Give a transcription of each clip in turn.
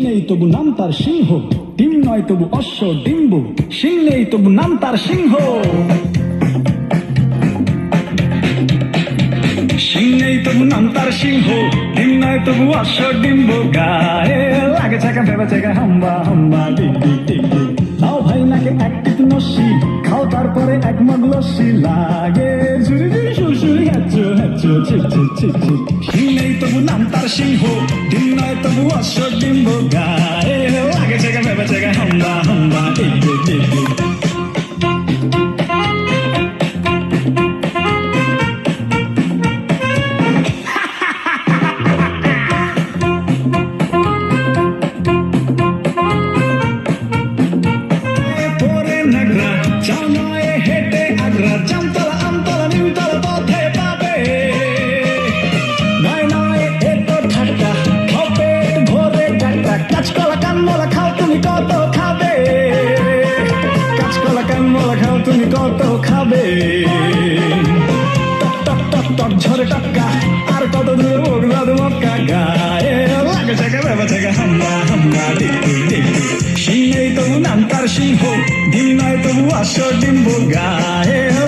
নেই তবু নাম তার সিংহ। ডিম নয় তবু অশ্ব ডিম্বু। সিং নেই তবু নাম তার সিংহ। সিং নেই তবু নাম তার সিংহ। ডিম নয় তবু অশ্ব ডিম্বু। গায়ে লাগে চাকা ভেবে চাকা হাম্বা হাম্বা দাও ভাই নাকে এক টিপ নস্যি। খাও তারপরে এক মগ লস্যি। লাগে ঝুড়ি ঝুড়ি সুরসুরি হ্যাচো হ্যাচো ছিপ ছিপ ছিপ ছিপ সিং নেই তবু নাম তার সিংহ ডিম নয় তবু অশ্ব ডিম্বু গায়ে লাগে চাকা ভেবে চাকা হাম্বা হাম্বা ডিগ ডিগ ডিগ ডিগ পরে নাগরা জামায় হেঁটে আগ্রা জামতলা কানমলা খাও তুমি কত খাবে? কাঁচকলা কানমলা খাও তুমি কত খাবে? টক টক টক টক, ঝরে টক্কা, আর কত দূরে বগলা মক্কা গায়ে? লাগে জায়গা বাবা জায়গা হাম্বা হাম্বা ডিগ ডিগ ডিগ ডিগ। সিং নেই তবু নাম তার সিংহ ডিম নয় তবু আস ডিম্ব গায়ে।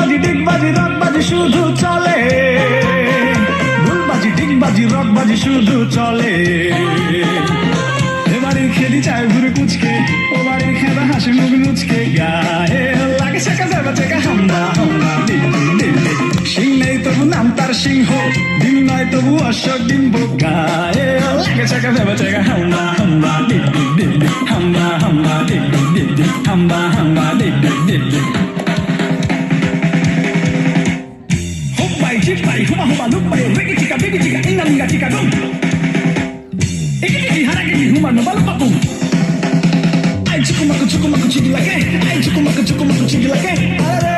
গুলবাজি ডিগবাজি রকবাজি শুধু চলে গুলবাজি ডিগবাজি রকবাজি শুধু চলে এবারে খেলি চায় ঘুরে কুচকে ও বাড়ি খেলা হাসি মুখ মুচকে, গায়ে লাগে শেখা যাবে চেকা। সিং নেই তবু নাম সিংহ ডিম নয় তবু অশোক ডিম্ব গায়ে লাগে শেখা যাবে চেকা হাম্বা ডিগ ডিগ ডিগ ডিগ। হাম্বা hinga chica tú. Ikiki hara kiki humano balapaku. Ay chukumaku chukumaku chigilake. Ay chukumaku chukumaku chigilake. Ay